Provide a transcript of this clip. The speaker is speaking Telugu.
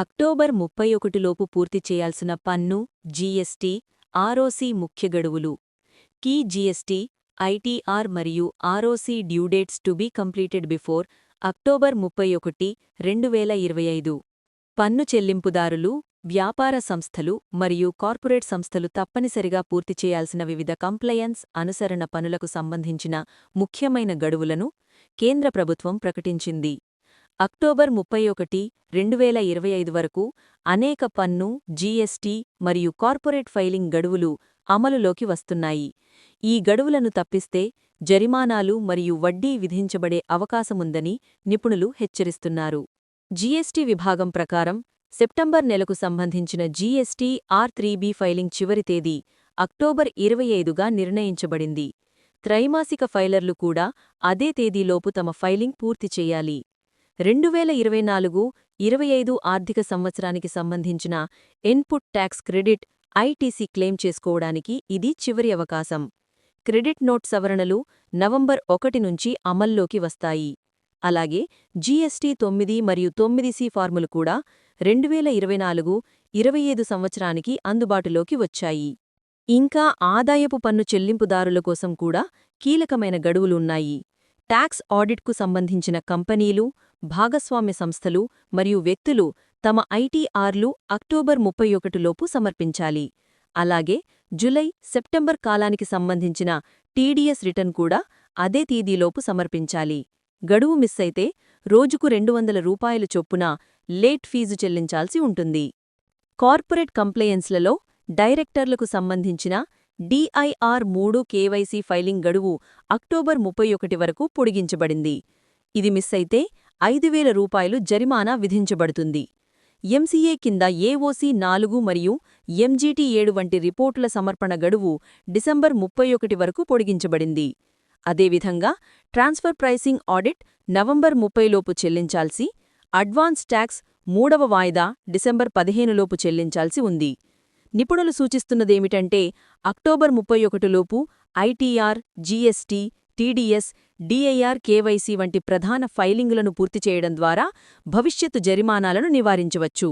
అక్టోబర్ ముప్పై ఒకటిలోపు పూర్తి చేయాల్సిన పన్ను జీఎస్టీ ఆర్ఓసీ ముఖ్య గడువులు. కీ జీఎస్టీ ఐటీఆర్ మరియు ROC due dates to be completed before October ముప్పై ఒకటి రెండు వేల ఇరవై ఐదు. పన్ను చెల్లింపుదారులు వ్యాపార సంస్థలు మరియు కార్పొరేట్ సంస్థలు తప్పనిసరిగా పూర్తి చేయాల్సిన వివిధ కంప్లయన్స్ అనుసరణ పనులకు సంబంధించిన ముఖ్యమైన గడువులను కేంద్ర ప్రభుత్వం ప్రకటించింది. అక్టోబర్ ముప్పై ఒకటి రెండు వేల ఇరవై ఐదు వరకు అనేక పన్ను జీఎస్టీ మరియు కార్పొరేట్ ఫైలింగ్ గడువులు అమలులోకి వస్తున్నాయి. ఈ గడువులను తప్పిస్తే జరిమానాలు మరియు వడ్డీ విధించబడే అవకాశముందని నిపుణులు హెచ్చరిస్తున్నారు. జీఎస్టీ విభాగం ప్రకారం సెప్టెంబర్ నెలకు సంబంధించిన జీఎస్టీ ఆర్ త్రీబీ ఫైలింగ్ చివరి తేదీ అక్టోబర్ ఇరవై ఐదుగా నిర్ణయించబడింది. త్రైమాసిక ఫైలర్లు కూడా అదే తేదీలోపు తమ ఫైలింగ్ పూర్తి చేయాలి. రెండు వేల ఇరవై నాలుగు ఇరవై ఐదు ఆర్థిక సంవత్సరానికి సంబంధించిన input tax credit ITC claim చేసుకోవడానికి ఇది చివరి అవకాశం. క్రెడిట్ నోట్ సవరణలు నవంబర్ ఒకటి నుంచి అమల్లోకి వస్తాయి. అలాగే జీఎస్టీ తొమ్మిది మరియు తొమ్మిది సి ఫార్ములు కూడా రెండు వేల ఇరవై నాలుగు ఇరవై ఐదు సంవత్సరానికి అందుబాటులోకి వచ్చాయి. ఇంకా ఆదాయపు పన్ను చెల్లింపుదారుల కోసం కూడా కీలకమైన గడువులున్నాయి ట్యాక్స్ ఆడిట్కు సంబంధించిన కంపెనీలు భాగస్వామ్య సంస్థలు మరియు వ్యక్తులు తమ ఐటీఆర్లు అక్టోబర్ ముప్పై ఒకటిలోపు సమర్పించాలి. అలాగే జులై సెప్టెంబర్ కాలానికి సంబంధించిన టీడీఎస్ రిటర్న్ కూడా అదే తేదీలోపు సమర్పించాలి. గడువు మిస్ అయితే రోజుకు రెండు వందల రూపాయల చొప్పున లేట్ ఫీజు చెల్లించాల్సి ఉంటుంది. కార్పొరేట్ కంప్లయన్స్లలో డైరెక్టర్లకు సంబంధించిన డిఐఆర్ మూడు కేవైసీ ఫైలింగ్ గడువు అక్టోబర్ ముప్పై ఒకటి వరకు పొడిగించబడింది. ఇది మిస్ అయితే ఐదు వేల రూపాయలు జరిమానా విధించబడుతుంది. ఎంసీఏ కింద ఏఓసీ నాలుగు మరియు ఎంజీటీ ఏడు వంటి రిపోర్టుల సమర్పణ గడువు డిసెంబర్ ముప్పై ఒకటి వరకు పొడిగించబడింది. అదేవిధంగా ట్రాన్స్ఫర్ ప్రైసింగ్ ఆడిట్ నవంబర్ ముప్పైలోపు చెల్లించాల్సి అడ్వాన్స్ ట్యాక్స్ మూడవ వాయిదా డిసెంబర్ పదిహేనులోపు చెల్లించాల్సి ఉంది. నిపుణులు సూచిస్తున్నదేమిటంటే అక్టోబర్ ముప్పై ఒకటిలోపు ITR GST TDS DIR KYC వంటి ప్రధాన ఫైలింగులను పూర్తి చేయడం ద్వారా భవిష్యత్తు జరిమానాలను నివారించవచ్చు.